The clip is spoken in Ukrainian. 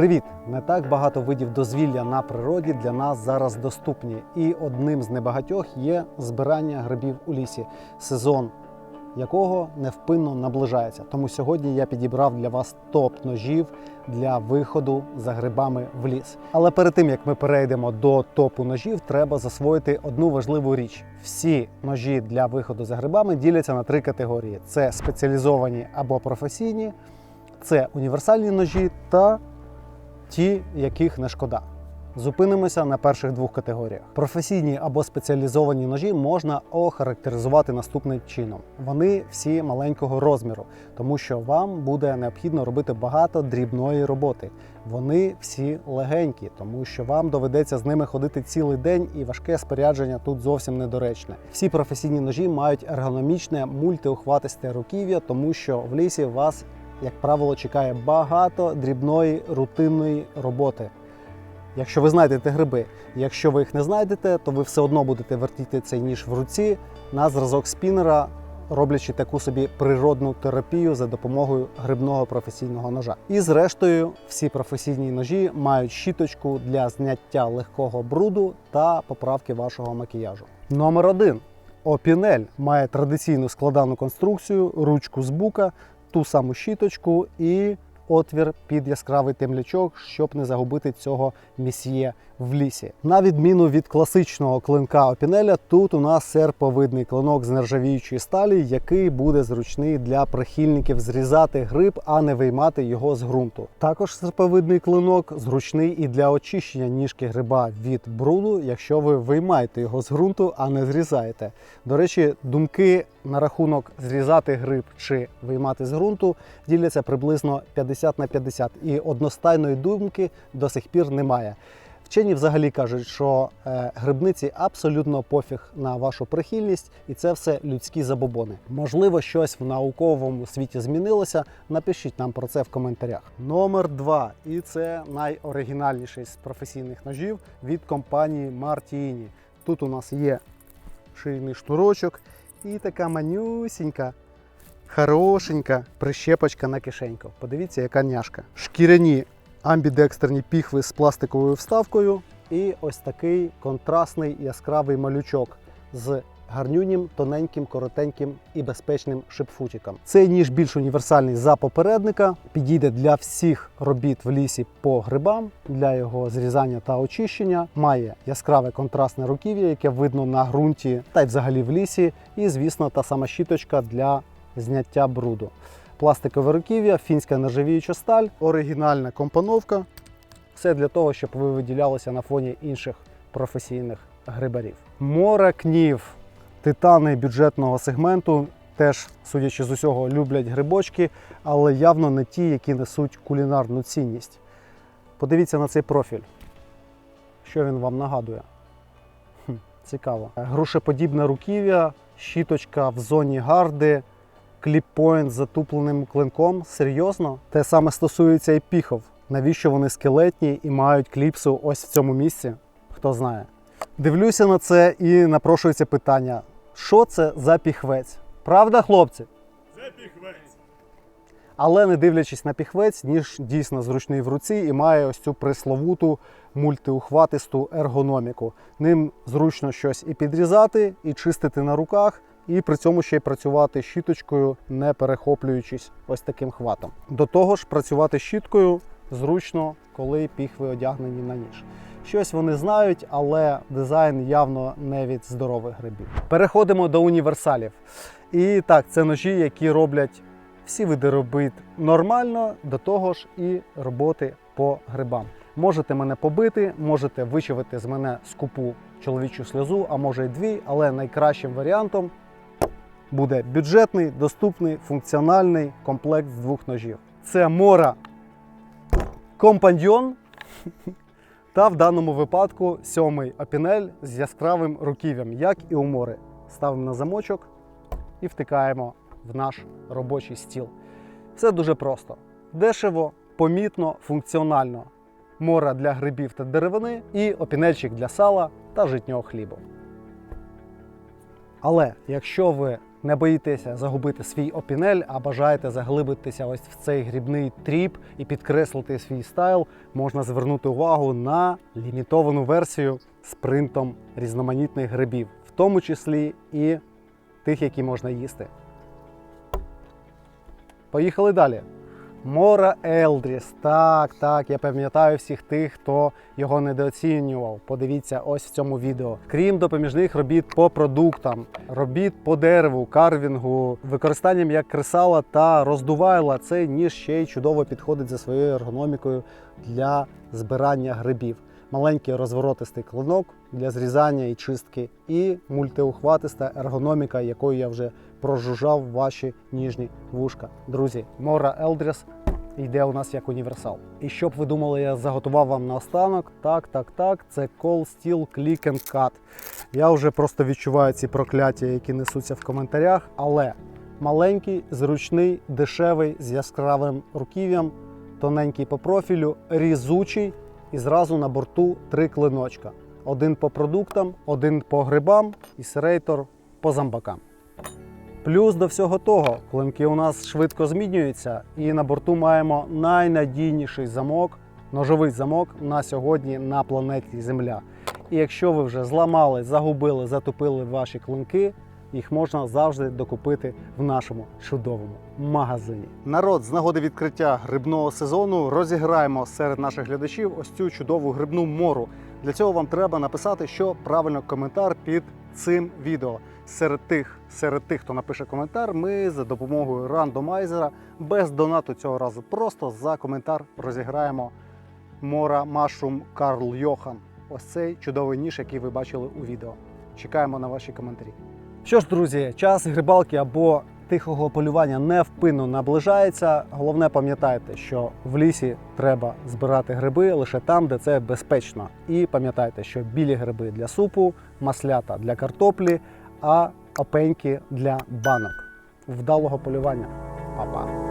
Привіт! Не так багато видів дозвілля на природі для нас зараз доступні, і одним з небагатьох є збирання грибів у лісі, сезон якого невпинно наближається. Тому сьогодні я підібрав для вас топ ножів для виходу за грибами в ліс. Але перед тим як ми перейдемо до топу ножів, треба засвоїти одну важливу річ: всі ножі для виходу за грибами діляться на три категорії: це спеціалізовані або професійні, це універсальні ножі та ті, яких не шкода. Зупинимося на перших двох категоріях. Професійні або спеціалізовані ножі можна охарактеризувати наступним чином. Вони всі маленького розміру, тому що вам буде необхідно робити багато дрібної роботи. Вони всі легенькі, тому що вам доведеться з ними ходити цілий день, і важке спорядження тут зовсім недоречне. Всі професійні ножі мають ергономічне мультиухватисте руків'я, тому що в лісі вас як правило, чекає багато дрібної рутинної роботи. Якщо ви знайдете гриби, якщо ви їх не знайдете, то ви все одно будете вертіти цей ніж в руці на зразок спінера, роблячи таку собі природну терапію за допомогою грибного професійного ножа. І зрештою, всі професійні ножі мають щіточку для зняття легкого бруду та поправки вашого макіяжу. Номер один. Опінель має традиційну складану конструкцію, ручку з бука, ту саму щіточку і отвір під яскравий темлячок, щоб не загубити цього місьє в лісі. На відміну від класичного клинка опінеля, тут у нас серповидний клинок з нержавіючої сталі, який буде зручний для прихильників зрізати гриб, а не виймати його з ґрунту. Також серповидний клинок зручний і для очищення ніжки гриба від бруду, якщо ви виймаєте його з ґрунту, а не зрізаєте. До речі, думки на рахунок зрізати гриб чи виймати з ґрунту діляться приблизно 50 на 50, і одностайної думки до сих пір немає. Вчені взагалі кажуть, що е, грибниці абсолютно пофіг на вашу прихильність, і це все людські забобони. Можливо, щось в науковому світі змінилося. Напишіть нам про це в коментарях. Номер два, і це найоригінальніший з професійних ножів від компанії Martini. Тут у нас є шийний шнурочок і така манюсінька, хорошенька прищепочка на кишеньку. Подивіться, яка няшка. Шкіряні амбідекстерні піхви з пластиковою вставкою і ось такий контрастний яскравий малючок з гарнюнім, тоненьким, коротеньким і безпечним шипфутиком. Цей ніж більш універсальний за попередника, підійде для всіх робіт в лісі по грибам, для його зрізання та очищення. Має яскраве контрастне руків'я, яке видно на ґрунті та й взагалі в лісі. І, звісно, та сама щіточка для зняття бруду пластикове руків'я, фінська нержавіюча сталь, оригінальна компоновка. Все для того, щоб ви виділялися на фоні інших професійних грибарів. Море кнів, титани бюджетного сегменту. Теж, судячи з усього, люблять грибочки, але явно не ті, які несуть кулінарну цінність. Подивіться на цей профіль. Що він вам нагадує? Хм, цікаво. Грушеподібне руків'я, щіточка в зоні гарди, кліппоінт з затупленим клинком. Серйозно? Те саме стосується і піхов. Навіщо вони скелетні і мають кліпсу ось в цьому місці? Хто знає. Дивлюся на це і напрошується питання: що це за піхвець? Правда, хлопці? Це піхвець. Але не дивлячись на піхвець, ніж дійсно зручний в руці і має ось цю присловуту мультиухватисту ергономіку. Ним зручно щось і підрізати, і чистити на руках, і при цьому ще й працювати щіточкою, не перехоплюючись ось таким хватом. До того ж, працювати щіткою зручно, коли піхви одягнені на ніж. Щось вони знають, але дизайн явно не від здорових грибів. Переходимо до універсалів. І так, це ножі, які роблять всі види робіт нормально, до того ж і роботи по грибам. Можете мене побити, можете вичавити з мене скупу чоловічу сльозу, а може й дві, але найкращим варіантом буде бюджетний, доступний, функціональний комплект з двох ножів. Це мора компаньйон. Та в даному випадку сьомий опінель з яскравим руків'ям, як і у мори. Ставимо на замочок і втикаємо в наш робочий стіл. Все дуже просто: дешево, помітно, функціонально. Мора для грибів та деревини і опінельчик для сала та житнього хлібу. Але якщо ви не боїтеся загубити свій опінель, а бажаєте заглибитися ось в цей грібний тріп і підкреслити свій стайл, можна звернути увагу на лімітовану версію з принтом різноманітних грибів, в тому числі і тих, які можна їсти. Поїхали далі. Мора Елдріс. Так, так, я пам'ятаю всіх тих, хто його недооцінював. Подивіться ось в цьому відео. Крім допоміжних робіт по продуктам, робіт по дереву, карвінгу, використанням як кресала та роздувайла, цей ніж ще й чудово підходить за своєю ергономікою для збирання грибів. Маленький розворотистий клинок для зрізання і чистки, і мультиухватиста ергономіка, якою я вже прожужжав ваші ніжні вушка. Друзі, Мора Елдріс йде у нас як універсал. І щоб ви думали, я заготував вам наостанок. Так, так, так, це Cold Steel Click and Cut. Я вже просто відчуваю ці прокляття, які несуться в коментарях. Але маленький, зручний, дешевий, з яскравим руків'ям, тоненький по профілю, різучий і зразу на борту три клиночка. Один по продуктам, один по грибам і серейтор по зомбакам. Плюс до всього того, клинки у нас швидко змінюються, і на борту маємо найнадійніший замок, ножовий замок на сьогодні на планеті Земля. І якщо ви вже зламали, загубили, затопили ваші клинки, їх можна завжди докупити в нашому чудовому магазині. Народ, з нагоди відкриття грибного сезону розіграємо серед наших глядачів ось цю чудову грибну мору. Для цього вам треба написати, що правильно коментар під цим відео. Серед тих, серед тих, хто напише коментар, ми за допомогою рандомайзера без донату цього разу просто за коментар розіграємо Мора Машум Карл Йохан. Ось цей чудовий ніж, який ви бачили у відео. Чекаємо на ваші коментарі. Що ж, друзі, час грибалки або тихого полювання невпинно наближається. Головне пам'ятайте, що в лісі треба збирати гриби лише там, де це безпечно. І пам'ятайте, що білі гриби для супу, маслята для картоплі, а опеньки для банок. Вдалого полювання. Па-па!